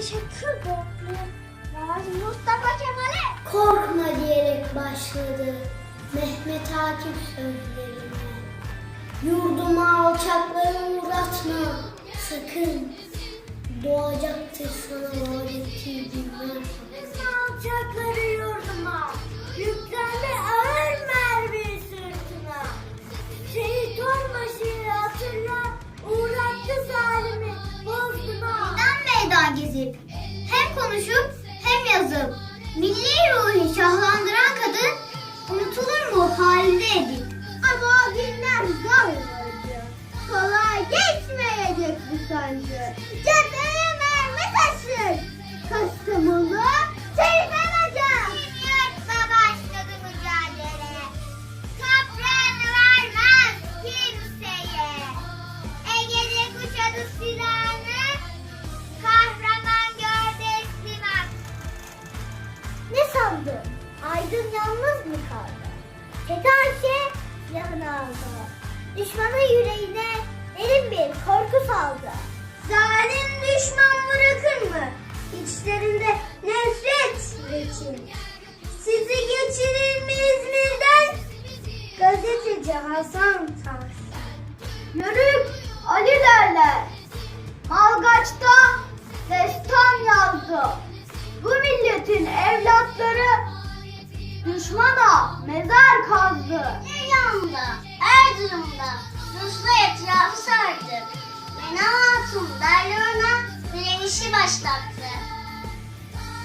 teşekkür bekliyorum. Gazi Mustafa Kemal'e. Korkma diyerek başladı Mehmet Akif sözlerine. Yurduma alçakları uğratma sakın. Doğacaktır sana vaat ettiği günler. Alçakları yurduma. Yüklendi Gezip hem konuşup hem yazıp milli ruhu şahlandıran kadın unutulur mu halde edip Ama o günler zor. Kolay geçmeyecek bu sancı. Cepheye mermi taşır. Kastamonu Sandın? Aydın yalnız mı kaldı? Tedaşe silahını aldı. Düşmanın yüreğine derin bir korku saldı. Zalim düşman bırakır mı? İçlerinde nefret için. Sizi geçirir düşmana mezar kazdı. İran'da, Erzurum'da Rusla etrafı sardı. Mena Hatun Derlana direnişi başlattı.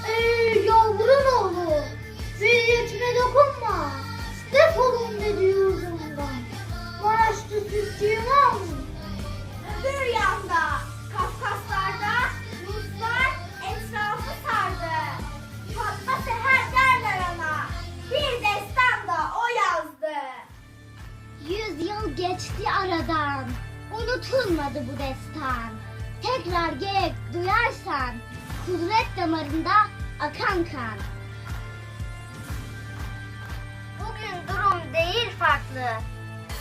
Ey yavrun oğlu, milliyetime dokunma. Defolun dedi yurdumdan. Maraşlı Türkçüyüm geçti aradan, unutulmadı bu destan. Tekrar gerek duyarsan, kudret damarında akan kan. Bugün durum değil farklı.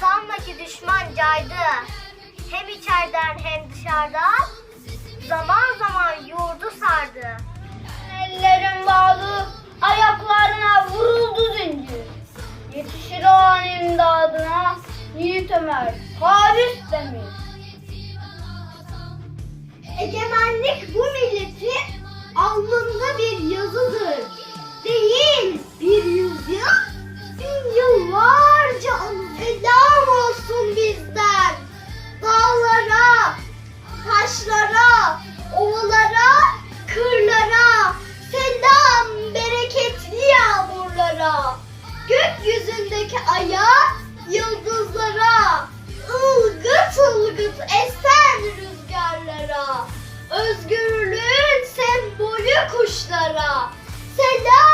Sanma ki düşman caydı. Hem içeriden hem dışarıdan zaman zaman yurdu sardı. Ellerim bağlı, ayaklarına vuruldu zincir. Yetişir o an imdadına, Yiğit Ömer, Halis Demir. Egemenlik bu milletin çıkıp esen rüzgarlara, özgürlüğün sembolü kuşlara, selam.